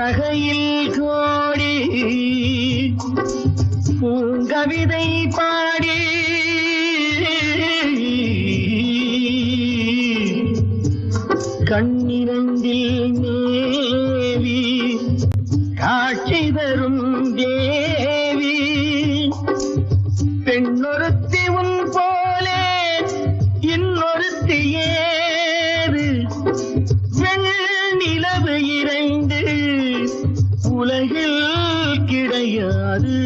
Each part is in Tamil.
புன்னகையில் கோடி பூங்கவிதை பாடி. கண்ணிரண்டில் மேவி காட்சி தரும் தேவி. பெண்ணொருத்தி உன் போலே இன்னொருத்தி ஏது? வெண்ணிலவு இறை உலகில் கிடையாது.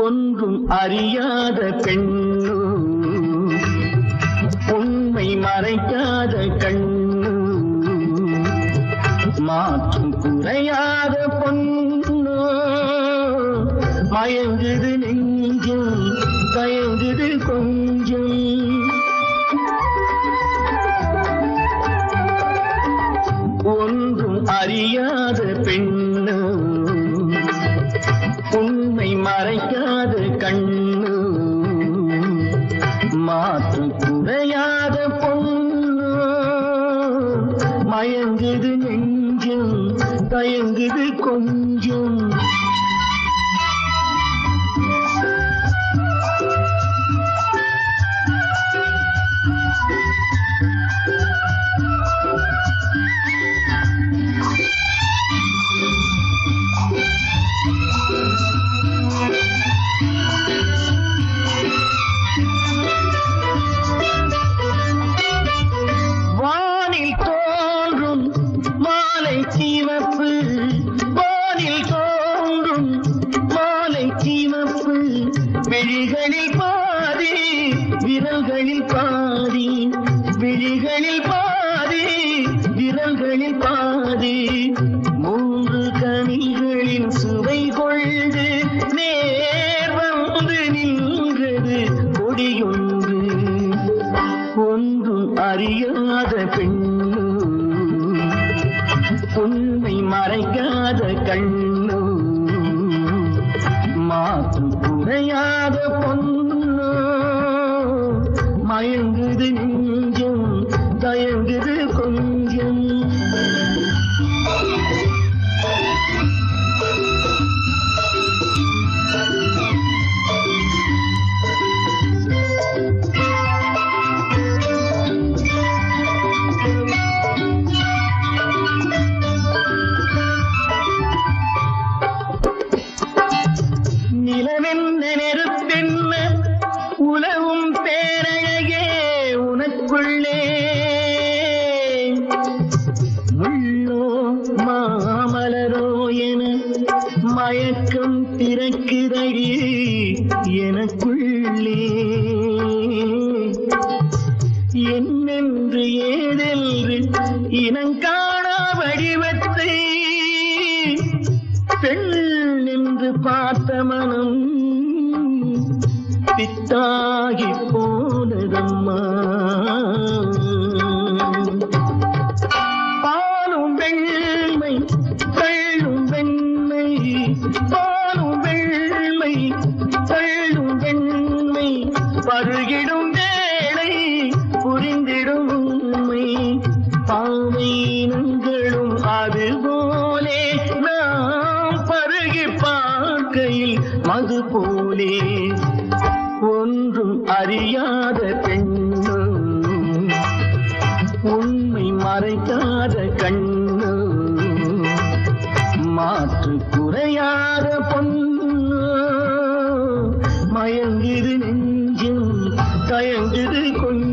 ஒன்றும் அறியாத பெண்ணு உண்மை மறைக்காத கண்ணு மாற்றும் குறையாத பொண்ணு மயங்குது நெஞ்சும் தயங்குது கொண்டு ஒன்றும் அறியாத பெண்ணு உண்மை மறைக்காத கண்ணு மாற்று குறையாத பொண்ணு மயங்குது நெஞ்சும் தயங்குது கொஞ்சம். விழிகளில் பாதி விரல்களில் பாதி. விழிகளில் பாதி விரல்களில் பாதி. மூன்று கனிகளின் சுவை கொண்டு நேர் வந்து நின்றது கொடியொன்று. ஒன்றும் அறியாத பெண்ணு உண்மை மறைக்காத கண்ணு. மாற்று குறையாத பொண்ணு. மயங்குது நெஞ்சும் தயங்குது கொஞ்சம் மயக்கம் பிறக்குதடி எனக்குள்ளே. என்னென்று ஏதென்று இனங்காணா வடிவத்தை. பெண் என்று பார்த்த மனம் பித்தாகி போனதம்மா. பாவையினங்களும் அதுபோலே நாம் பருகி பார்க்கையில் மது போலே ஒன்றும் அறியாத பெண்ணும் உண்மை மறைக்காத கண்ணும் மாற்று குறையாத பொண்ணு மயங்குது நெஞ்சும் தயங்குது கொஞ்சம்